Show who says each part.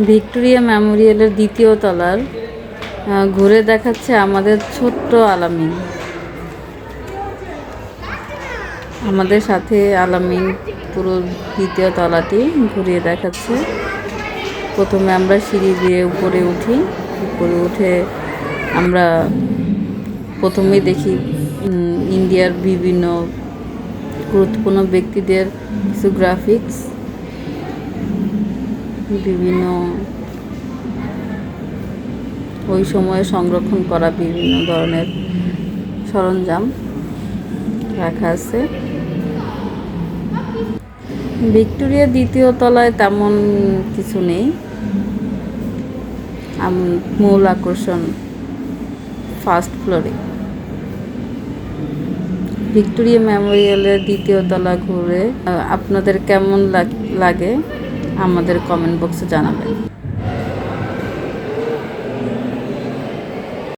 Speaker 1: Victoria মেমোরিয়ালের দ্বিতীয় তলার ঘুরে দেখাচ্ছে আমাদের ছোট্ট আলামিন। আমাদের সাথে আলামিন পুরো দ্বিতীয় তলাটি ঘুরিয়ে দেখাচ্ছে। প্রথমে আমরা সিঁড়ি দিয়ে উপরে উঠি, উপরে উঠে আমরা প্রথমেই দেখি ইন্ডিয়ার বিভিন্ন গুরুত্বপূর্ণ ব্যক্তিদের কিছু গ্রাফিক্স বিভিন্ন ওই সময়ে সংরক্ষণ করা বিভিন্ন ধরনের সরঞ্জাম রাখা আছে। ভিক্টোরিয়া দ্বিতীয় তলায় তেমন কিছু নেই। মূল আকর্ষণ ফার্স্ট ফ্লোরে। ভিক্টোরিয়া মেমোরিয়ালের দ্বিতীয় তলা ঘুরে আপনাদের কেমন লাগে? আমাদের কমেন্ট বক্সে জানাবেন।